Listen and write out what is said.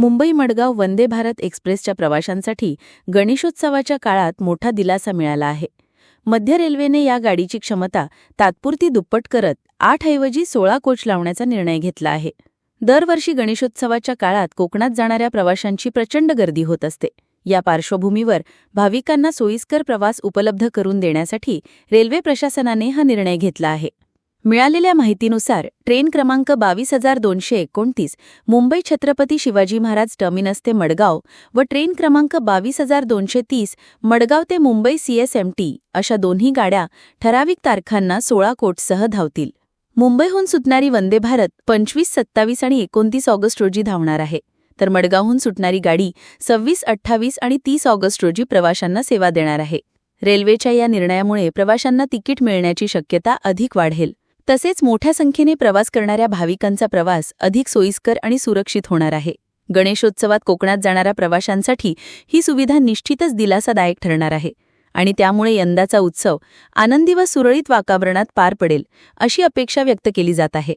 मुंबई मडगाव वंदे भारत एक्सप्रेसच्या प्रवाशांसाठी गणेशोत्सवाच्या काळात मोठा दिलासा मिळाला आहे. मध्य रेल्वेने या गाडीची क्षमता तात्पुरती दुप्पट करत आठ ऐवजी सोळा कोच लावण्याचा निर्णय घेतला आहे. दरवर्षी गणेशोत्सवाच्या काळात कोकणात जाणाऱ्या प्रवाशांची प्रचंड गर्दी होत असते. या पार्श्वभूमीवर भाविकांना सोयीस्कर प्रवास उपलब्ध करून देण्यासाठी रेल्वे प्रशासनाने हा निर्णय घेतला आहे. मिळालेल्या माहितीनुसार ट्रेन क्रमांक बावीस हजार दोनशे एकोणतीस मुंबई छत्रपती शिवाजी महाराज टर्मिनस ते मडगाव व ट्रेन क्रमांक बावीस हजार दोनशे तीस मडगाव ते मुंबई सीएसएमटी अशा दोन्ही गाड्या ठराविक तारखांना सोळा कोटसह धावतील. मुंबईहून सुटणारी वंदे भारत पंचवीस सत्तावीस आणि एकोणतीस ऑगस्ट रोजी धावणार आहे. तर मडगावहून सुटणारी गाडी सव्वीस अठ्ठावीस आणि तीस ऑगस्ट रोजी प्रवाशांना सेवा देणार आहे. रेल्वेच्या या निर्णयामुळे प्रवाशांना तिकीट मिळण्याची शक्यता अधिक वाढेल. तसेच मोठ्या संख्येने प्रवास करणाऱ्या भाविकांचा प्रवास अधिक सोयीस्कर आणि सुरक्षित होणार आहे. गणेशोत्सवात कोकणात जाणाऱ्या प्रवाशांसाठी ही सुविधा निश्चितच दिलासादायक ठरणार आहे आणि त्यामुळे यंदाचा उत्सव आनंदी व सुरळीत वातावरणात पार पडेल अशी अपेक्षा व्यक्त केली जात आहे.